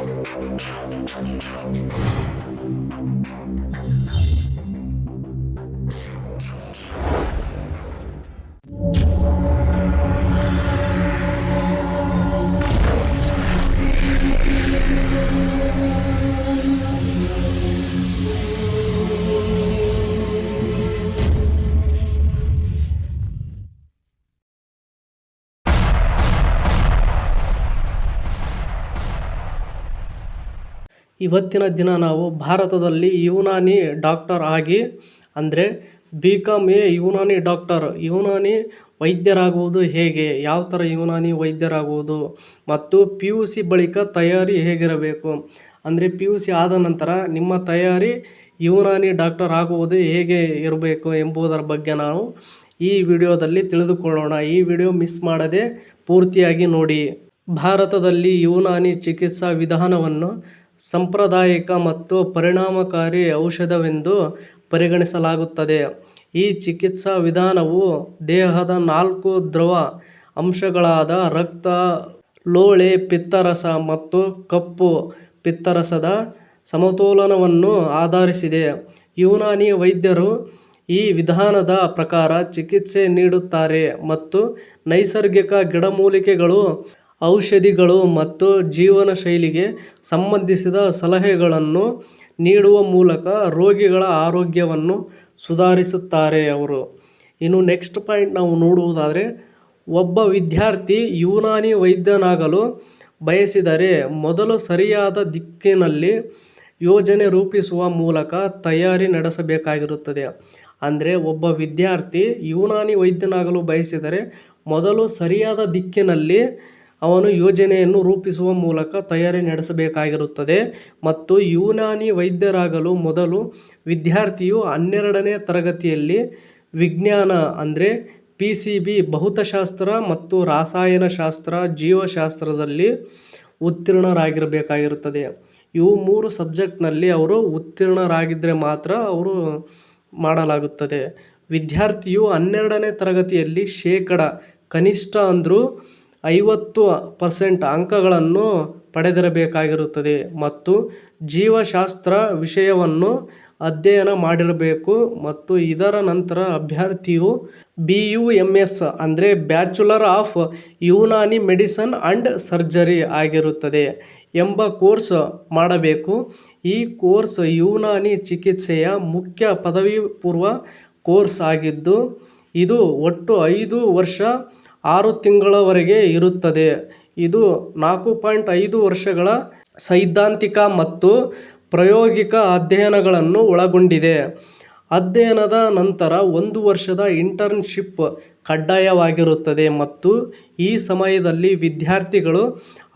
Thank you. ಇವತ್ತಿನ ದಿನ ನಾವು ಭಾರತದಲ್ಲಿ ಯುನಾನಿ ಡಾಕ್ಟರ್ ಆಗಿ, ಅಂದರೆ B com a Unani doctor. Unani ವೈದ್ಯರಾಗುವುದು ಹೇಗೆ? ಯಾವ ಥರ ಯುನಾನಿ ವೈದ್ಯರಾಗುವುದು? ಮತ್ತು ಪಿ ಯು ಸಿ ಬಳಿಕ ತಯಾರಿ ಹೇಗಿರಬೇಕು? ಅಂದರೆ ಪಿ ಯು ಸಿ ಆದ ನಂತರ ನಿಮ್ಮ ತಯಾರಿ ಯುನಾನಿ ಡಾಕ್ಟರ್ ಆಗುವುದು ಹೇಗೆ ಇರಬೇಕು ಎಂಬುದರ ಬಗ್ಗೆ ನಾವು ಈ ವಿಡಿಯೋದಲ್ಲಿ ತಿಳಿದುಕೊಳ್ಳೋಣ. ಈ ವಿಡಿಯೋ ಮಿಸ್ ಮಾಡದೆ ಪೂರ್ತಿಯಾಗಿ ನೋಡಿ. ಭಾರತದಲ್ಲಿ ಯುನಾನಿ ಚಿಕಿತ್ಸಾ ವಿಧಾನವನ್ನು ಸಾಂಪ್ರದಾಯಿಕ ಮತ್ತು ಪರಿಣಾಮಕಾರಿ ಔಷಧವೆಂದು ಪರಿಗಣಿಸಲಾಗುತ್ತದೆ. ಈ ಚಿಕಿತ್ಸಾ ವಿಧಾನವು ದೇಹದ ನಾಲ್ಕು ದ್ರವ ಅಂಶಗಳಾದ ರಕ್ತ, ಲೋಳೆ, ಪಿತ್ತರಸ ಮತ್ತು ಕಪ್ಪು ಪಿತ್ತರಸದ ಸಮತೋಲನವನ್ನು ಆಧರಿಸಿದೆ. ಯುನಾನಿ ವೈದ್ಯರು ಈ ವಿಧಾನದ ಪ್ರಕಾರ ಚಿಕಿತ್ಸೆ ನೀಡುತ್ತಾರೆ ಮತ್ತು ನೈಸರ್ಗಿಕ ಗಿಡಮೂಲಿಕೆಗಳು ಔಷಧಿಗಳು ಮತ್ತು ಜೀವನ ಶೈಲಿಗೆ ಸಂಬಂಧಿಸಿದ ಸಲಹೆಗಳನ್ನು ನೀಡುವ ಮೂಲಕ ರೋಗಿಗಳ ಆರೋಗ್ಯವನ್ನು ಸುಧಾರಿಸುತ್ತಾರೆ ಅವರು. ಇನ್ನು ನೆಕ್ಸ್ಟ್ ಪಾಯಿಂಟ್ ನಾವು ನೋಡುವುದಾದರೆ, ಒಬ್ಬ ವಿದ್ಯಾರ್ಥಿ ಯುನಾನಿ ವೈದ್ಯನಾಗಲು ಬಯಸಿದರೆ ಮೊದಲು ಸರಿಯಾದ ದಿಕ್ಕಿನಲ್ಲಿ ಯೋಜನೆ ರೂಪಿಸುವ ಮೂಲಕ ತಯಾರಿ ನಡೆಸಬೇಕಾಗಿರುತ್ತದೆ. ಅಂದರೆ ಒಬ್ಬ ವಿದ್ಯಾರ್ಥಿ ಯುನಾನಿ ವೈದ್ಯನಾಗಲು ಬಯಸಿದರೆ ಮೊದಲು ಸರಿಯಾದ ದಿಕ್ಕಿನಲ್ಲಿ ಅವನು ಯೋಜನೆಯನ್ನು ರೂಪಿಸುವ ಮೂಲಕ ತಯಾರಿ ನಡೆಸಬೇಕಾಗಿರುತ್ತದೆ. ಮತ್ತು ಯೂನಾನಿ ವೈದ್ಯರಾಗಲು ಮೊದಲು ವಿದ್ಯಾರ್ಥಿಯು ಹನ್ನೆರಡನೇ ತರಗತಿಯಲ್ಲಿ ವಿಜ್ಞಾನ, ಅಂದರೆ ಪಿ ಸಿ ಬಿ ಭೌತಶಾಸ್ತ್ರ ಮತ್ತು ರಾಸಾಯನಶಾಸ್ತ್ರ, ಜೀವಶಾಸ್ತ್ರದಲ್ಲಿ ಉತ್ತೀರ್ಣರಾಗಿರಬೇಕಾಗಿರುತ್ತದೆ. ಇವು ಮೂರು ಸಬ್ಜೆಕ್ಟ್ನಲ್ಲಿ ಅವರು ಉತ್ತೀರ್ಣರಾಗಿದ್ದರೆ ಮಾತ್ರ ಅವರು ಮಾಡಲಾಗುತ್ತದೆ. ವಿದ್ಯಾರ್ಥಿಯು ಹನ್ನೆರಡನೇ ತರಗತಿಯಲ್ಲಿ ಶೇಕಡ ಕನಿಷ್ಠ ಅಂದರೂ ಐವತ್ತು ಪರ್ಸೆಂಟ್ ಅಂಕಗಳನ್ನು ಪಡೆದಿರಬೇಕಾಗಿರುತ್ತದೆ ಮತ್ತು ಜೀವಶಾಸ್ತ್ರ ವಿಷಯವನ್ನು ಅಧ್ಯಯನ ಮಾಡಿರಬೇಕು ಮತ್ತು ಇದರ ನಂತರ ಅಭ್ಯರ್ಥಿಯು ಬಿ ಯು ಎಂ ಎಸ್ ಅಂದರೆ bachelor of Unani medicine and surgery ಆಗಿರುತ್ತದೆ ಎಂಬ ಕೋರ್ಸ್ ಮಾಡಬೇಕು. ಈ ಕೋರ್ಸ್ ಯುನಾನಿ ಚಿಕಿತ್ಸೆಯ ಮುಖ್ಯ ಪದವಿ ಪೂರ್ವ ಕೋರ್ಸ್ ಆಗಿದ್ದು, ಇದು ಒಟ್ಟು ಐದು ವರ್ಷ ಆರು ತಿಂಗಳವರೆಗೆ ಇರುತ್ತದೆ. ಇದು ನಾಲ್ಕು ಪಾಯಿಂಟ್ ಐದು ವರ್ಷಗಳ ಸೈದ್ಧಾಂತಿಕ ಮತ್ತು ಪ್ರಾಯೋಗಿಕ ಅಧ್ಯಯನಗಳನ್ನು ಒಳಗೊಂಡಿದೆ. ಅಧ್ಯಯನದ ನಂತರ ಒಂದು ವರ್ಷದ ಇಂಟರ್ನ್ಶಿಪ್ ಕಡ್ಡಾಯವಾಗಿರುತ್ತದೆ ಮತ್ತು ಈ ಸಮಯದಲ್ಲಿ ವಿದ್ಯಾರ್ಥಿಗಳು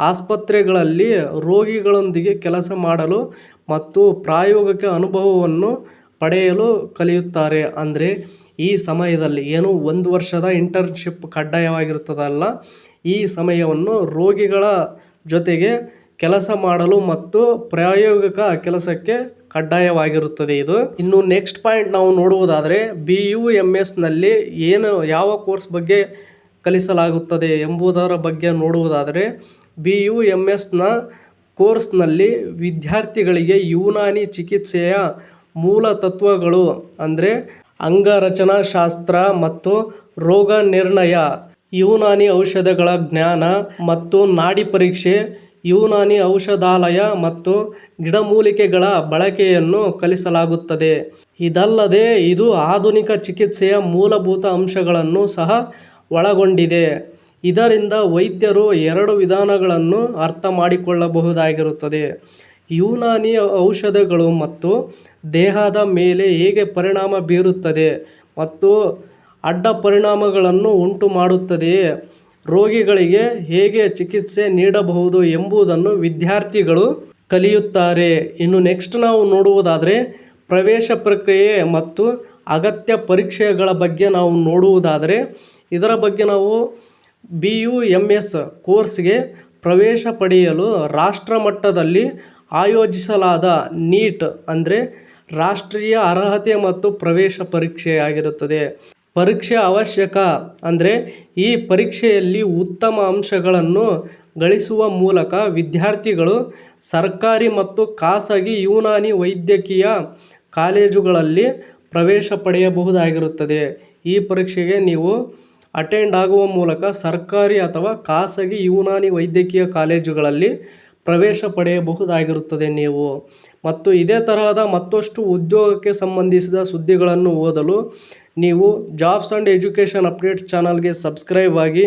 ಆಸ್ಪತ್ರೆಗಳಲ್ಲಿ ರೋಗಿಗಳೊಂದಿಗೆ ಕೆಲಸ ಮಾಡಲು ಮತ್ತು ಪ್ರಾಯೋಗಿಕ ಅನುಭವವನ್ನು ಪಡೆಯಲು ಕಲಿಯುತ್ತಾರೆ. ಅಂದರೆ ಈ ಸಮಯದಲ್ಲಿ ಏನು ಒಂದು ವರ್ಷದ ಇಂಟರ್ನ್ಶಿಪ್ ಕಡ್ಡಾಯವಾಗಿರುತ್ತದಲ್ಲ, ಈ ಸಮಯವನ್ನು ರೋಗಿಗಳ ಜೊತೆಗೆ ಕೆಲಸ ಮಾಡಲು ಮತ್ತು ಪ್ರಾಯೋಗಿಕ ಕೆಲಸಕ್ಕೆ ಕಡ್ಡಾಯವಾಗಿರುತ್ತದೆ ಇದು. ಇನ್ನು ನೆಕ್ಸ್ಟ್ ಪಾಯಿಂಟ್ ನಾವು ನೋಡುವುದಾದರೆ ಬಿ ಯು ಎಂ ಎಸ್ನಲ್ಲಿ ಏನು, ಯಾವ ಕೋರ್ಸ್ ಬಗ್ಗೆ ಕಲಿಸಲಾಗುತ್ತದೆ ಎಂಬುದರ ಬಗ್ಗೆ ನೋಡುವುದಾದರೆ ಬಿ ಯು ಎಂ ಎಸ್ನ ಕೋರ್ಸ್ನಲ್ಲಿ ವಿದ್ಯಾರ್ಥಿಗಳಿಗೆ ಯುನಾನಿ ಚಿಕಿತ್ಸೆಯ ಮೂಲ ತತ್ವಗಳು ಅಂದರೆ ಅಂಗರಚನಾಶಾಸ್ತ್ರ ಮತ್ತು ರೋಗ ನಿರ್ಣಯ ಯುನಾನಿ ಔಷಧಗಳ ಜ್ಞಾನ ಮತ್ತು ನಾಡಿ ಪರೀಕ್ಷೆ, ಯುನಾನಿ ಔಷಧಾಲಯ ಮತ್ತು ಗಿಡಮೂಲಿಕೆಗಳ ಬಳಕೆಯನ್ನು ಕಲಿಸಲಾಗುತ್ತದೆ. ಇದಲ್ಲದೆ ಇದು ಆಧುನಿಕ ಚಿಕಿತ್ಸೆಯ ಮೂಲಭೂತ ಅಂಶಗಳನ್ನು ಸಹ ಒಳಗೊಂಡಿದೆ. ಇದರಿಂದ ವೈದ್ಯರು ಎರಡು ವಿಧಾನಗಳನ್ನು ಅರ್ಥ ಮಾಡಿಕೊಳ್ಳಬಹುದಾಗಿರುತ್ತದೆ. ಯುನಾನಿ ಔಷಧಗಳು ಮತ್ತು ದೇಹದ ಮೇಲೆ ಹೇಗೆ ಪರಿಣಾಮ ಬೀರುತ್ತದೆ ಮತ್ತು ಅಡ್ಡ ಪರಿಣಾಮಗಳನ್ನು ಉಂಟು ಮಾಡುತ್ತದೆಯೇ ರೋಗಿಗಳಿಗೆ ಹೇಗೆ ಚಿಕಿತ್ಸೆ ನೀಡಬಹುದು ಎಂಬುದನ್ನು ವಿದ್ಯಾರ್ಥಿಗಳು ಕಲಿಯುತ್ತಾರೆ. ಇನ್ನು ನೆಕ್ಸ್ಟ್ ನಾವು ನೋಡುವುದಾದರೆ ಪ್ರವೇಶ ಪ್ರಕ್ರಿಯೆ ಮತ್ತು ಅಗತ್ಯ ಪರೀಕ್ಷೆಗಳ ಬಗ್ಗೆ ನಾವು ನೋಡುವುದಾದರೆ ಇದರ ಬಗ್ಗೆ ನಾವು ಬಿ ಯು ಎಂ ಎಸ್ ಕೋರ್ಸ್ಗೆ ಪ್ರವೇಶ ಪಡೆಯಲು ರಾಷ್ಟ್ರ ಮಟ್ಟದಲ್ಲಿ ಆಯೋಜಿಸಲಾದ ನೀಟ್ ಅಂದರೆ ರಾಷ್ಟ್ರೀಯ ಅರ್ಹತೆ ಮತ್ತು ಪ್ರವೇಶ ಪರೀಕ್ಷೆಯಾಗಿರುತ್ತದೆ. ಪರೀಕ್ಷೆ ಅವಶ್ಯಕ ಅಂದರೆ ಈ ಪರೀಕ್ಷೆಯಲ್ಲಿ ಉತ್ತಮ ಅಂಶಗಳನ್ನು ಗಳಿಸುವ ಮೂಲಕ ವಿದ್ಯಾರ್ಥಿಗಳು ಸರ್ಕಾರಿ ಮತ್ತು ಖಾಸಗಿ ಯುನಾನಿ ವೈದ್ಯಕೀಯ ಕಾಲೇಜುಗಳಲ್ಲಿ ಪ್ರವೇಶ ಪಡೆಯಬಹುದಾಗಿರುತ್ತದೆ. ಈ ಪರೀಕ್ಷೆಗೆ ನೀವು ಅಟೆಂಡ್ ಆಗುವ ಮೂಲಕ ಸರ್ಕಾರಿ ಅಥವಾ ಖಾಸಗಿ ಯುನಾನಿ ವೈದ್ಯಕೀಯ ಕಾಲೇಜುಗಳಲ್ಲಿ ಪ್ರವೇಶ ಪಡೆಯಬಹುದಾಗಿರುತ್ತದೆ ನೀವು. ಮತ್ತು ಇದೇ ತರಹದ ಮತ್ತಷ್ಟು ಉದ್ಯೋಗಕ್ಕೆ ಸಂಬಂಧಿಸಿದ ಸುದ್ದಿಗಳನ್ನು ಓದಲು ನೀವು ಜಾಬ್ಸ್ ಆ್ಯಂಡ್ ಎಜುಕೇಷನ್ ಅಪ್ಡೇಟ್ಸ್ ಚಾನಲ್ಗೆ ಸಬ್ಸ್ಕ್ರೈಬ್ ಆಗಿ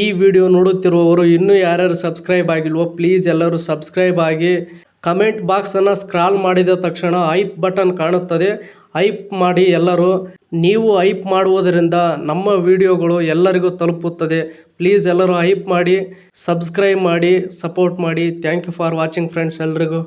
ಈ ವಿಡಿಯೋ ನೋಡುತ್ತಿರುವವರು ಇನ್ನೂ ಯಾರ್ಯಾರು ಸಬ್ಸ್ಕ್ರೈಬ್ ಆಗಿಲ್ವೋ ಪ್ಲೀಸ್ ಎಲ್ಲರೂ ಸಬ್ಸ್ಕ್ರೈಬ್ ಆಗಿ ಕಮೆಂಟ್ ಬಾಕ್ಸನ್ನು ಸ್ಕ್ರಾಲ್ ಮಾಡಿದ ತಕ್ಷಣ ಐಪ್ ಬಟನ್ ಕಾಣುತ್ತದೆ. ಐಪ್ ಮಾಡಿ ಎಲ್ಲರೂ ನೀವು ಹೈಪ್ ಮಾಡುವುದರಿಂದ ನಮ್ಮ ವಿಡಿಯೋಗಳು ಎಲ್ಲರಿಗೂ ತಲುಪುತ್ತದೆ. ಪ್ಲೀಸ್ ಎಲ್ಲರೂ ಹೈಪ್ ಮಾಡಿ, ಸಬ್ಸ್ಕ್ರೈಬ್ ಮಾಡಿ, ಸಪೋರ್ಟ್ ಮಾಡಿ. Thank you for watching friends ಎಲ್ರಿಗೂ.